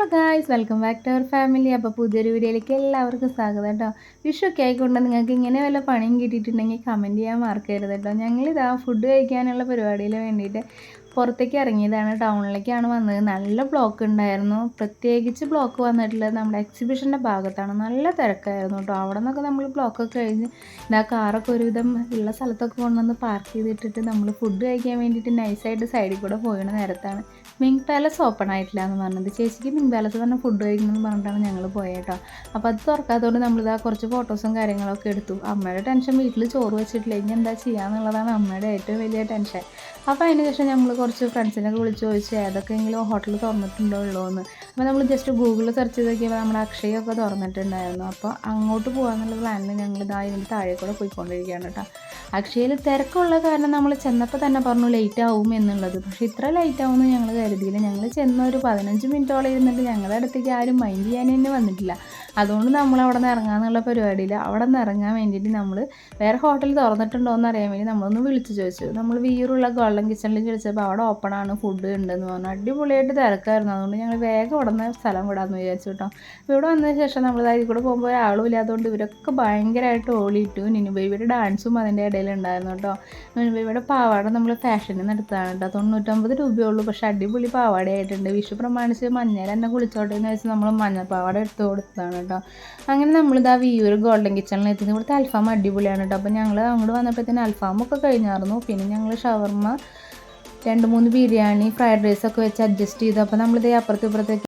Hello guys welcome back to our family അപ്പോൾ പുതിയൊരു വീഡിയോയിലേക്ക് എല്ലാവർക്കും സ്വാഗതം കേട്ടോ. വിഷുവൊക്കെ ആയിക്കൊണ്ട് നിങ്ങൾക്ക് ഇങ്ങനെ വല്ല പണിയും കിട്ടിയിട്ടുണ്ടെങ്കിൽ കമന്റ് ചെയ്യാൻ മറക്കരുത് കേട്ടോ. ഞങ്ങളിതാ ഫുഡ് കഴിക്കാനുള്ള പരിപാടിയിൽ വേണ്ടിയിട്ട് പുറത്തേക്ക് ഇറങ്ങിയതാണ്. ടൗണിലേക്കാണ് വന്നത്. നല്ല ബ്ലോക്ക് ഉണ്ടായിരുന്നു. പ്രത്യേകിച്ച് ബ്ലോക്ക് വന്നിട്ടുള്ളത് നമ്മുടെ എക്സിബിഷന്റെ ഭാഗത്താണ്. നല്ല തിരക്കായിരുന്നു കേട്ടോ. അവിടെ നിന്നൊക്കെ നമ്മൾ ബ്ലോക്കൊക്കെ കഴിഞ്ഞ് ഇതാ കാറൊക്കെ ഒരുവിധം ഉള്ള സ്ഥലത്തൊക്കെ കൊണ്ടുവന്ന് പാർക്ക് ചെയ്തിട്ടിട്ട് നമ്മൾ ഫുഡ് കഴിക്കാൻ വേണ്ടിയിട്ട് നൈസായിട്ട് സൈഡിൽ കൂടെ പോയണ നേരത്താണ്. മിങ് പാലസ് ഓപ്പൺ ആയിട്ടില്ല എന്ന് പറഞ്ഞത്. ചേച്ചിക്ക് മിങ് പാലസ് തന്നെ ഫുഡ് കഴിക്കണമെന്ന് പറഞ്ഞിട്ടാണ് ഞങ്ങൾ പോയേട്ടോ. അപ്പോൾ അത് തുറക്കാത്തതുകൊണ്ട് നമ്മളിതാ കുറച്ച് ഫോട്ടോസും കാര്യങ്ങളൊക്കെ എടുത്തു. അമ്മയുടെ ടെൻഷൻ വീട്ടിൽ ചോറ് വെച്ചിട്ടില്ല. ഇനി എന്താ ചെയ്യുക എന്നുള്ളതാണ് അമ്മയുടെ ഏറ്റവും വലിയ ടെൻഷൻ അപ്പോൾ അതിന് ശേഷം നമ്മൾ കുറച്ച് ഫ്രണ്ട്സിനൊക്കെ വിളിച്ച് ചോദിച്ചു ഏതൊക്കെയെങ്കിലും ഹോട്ടൽ തുറന്നിട്ടുണ്ടോ ഉള്ളോ എന്ന് അപ്പോൾ നമ്മൾ ജസ്റ്റ് ഗൂഗിൾ സെർച്ച് ചെയ്ത് നോക്കിയപ്പോൾ നമ്മുടെ അക്ഷയൊക്കെ തുറന്നിട്ടുണ്ടായിരുന്നു. അപ്പോൾ അങ്ങോട്ട് പോകാമെന്നുള്ള പ്ലാനിൽ ഞങ്ങൾ ഇതാ ഇതിന്റെ താഴെ കൂടെ പോയിക്കൊണ്ടിരിക്കുകയാണ് കേട്ടോ അക്ഷയയിൽ തിരക്കുള്ള കാരണം നമ്മൾ ചെന്നപ്പോൾ തന്നെ പറഞ്ഞു ലേറ്റ് ആവും എന്നുള്ളത്. പക്ഷേ ഇത്ര ലേറ്റ് ആവുമെന്ന് ഞങ്ങൾ കരുതിയില്ല. ഞങ്ങൾ ചെന്ന ഒരു പതിനഞ്ച് മിനിറ്റോളം ഇരുന്നിട്ട് ഞങ്ങളുടെ അടുത്തേക്ക് ആരും മൈൻഡ് ചെയ്യാൻ തന്നെ വന്നിട്ടില്ല. അതുകൊണ്ട് നമ്മൾ അവിടെ നിന്ന് ഇറങ്ങാമെന്നുള്ള പരിപാടിയിൽ അവിടെ നിന്ന് ഇറങ്ങാൻ വേണ്ടിയിട്ട് നമ്മൾ വേറെ ഹോട്ടൽ തുറന്നിട്ടുണ്ടോ എന്ന് അറിയാൻ വേണ്ടി നമ്മളൊന്ന് വിളിച്ച് ചോദിച്ചു. നമ്മൾ വീറുള്ള ഗോൾഡൻ കിച്ചണിൽ ചോദിച്ചപ്പോൾ അവിടെ ഓപ്പൺ ആണ് ഫുഡ് ഉണ്ടെന്ന് പറഞ്ഞു. അടിപൊളിയായിട്ട് തിരക്കായിരുന്നു. അതുകൊണ്ട് ഞങ്ങൾ വേഗം അവിടെ നിന്ന് സ്ഥലം വിടാമെന്ന് വിചാരിച്ചു കേട്ടോ. ഇവിടെ വന്നതിന് ശേഷം നമ്മൾ അതിൽ കൂടെ പോകുമ്പോൾ ഒരാളും ഇല്ലാത്തതുകൊണ്ട് ഇവരൊക്കെ ഭയങ്കരമായിട്ട് ഓളിയിട്ടു നിനു ബേബിയുടെ ഡാൻസും അതിന്റെ ഇടയിൽ ഉണ്ടായിരുന്നു കേട്ടോ. നിനു ബേബിയുടെ പാവാട നമ്മൾ ഫാഷനിൽ നിന്ന് എടുത്താണ് കേട്ടോ. തൊണ്ണൂറ്റൊമ്പത് രൂപയുള്ളൂ പക്ഷേ അടിപൊളി പാവാടയായിട്ടുണ്ട്. വിഷു പ്രമാണിച്ച് മഞ്ഞൾ എന്നെ കുളിച്ചോട്ടെ എന്ന് വെച്ച് നമ്മൾ മഞ്ഞ പാവാട എടുത്ത് കൊടുത്തതാണ് കേട്ടോ അങ്ങനെ നമ്മളിതാ വിയൂർ ഗോൾഡൻ കിച്ചണിൽ എത്തി ഇവിടുത്തെ അൽഫാം അടിപൊളിയാണ് കേട്ടോ അപ്പോൾ ഞങ്ങൾ അങ്ങോട്ട് വന്നപ്പോഴത്തേന് അൽഫാമൊക്കെ കഴിഞ്ഞായിരുന്നു പിന്നെ ഞങ്ങൾ ഷവർമ്മ രണ്ട് മൂന്ന് ബിരിയാണി ഫ്രൈഡ് റൈസൊക്കെ വെച്ച് അഡ്ജസ്റ്റ് ചെയ്തു. അപ്പോൾ നമ്മളിത് അപ്പുറത്ത് ഇപ്പുറത്തേക്ക്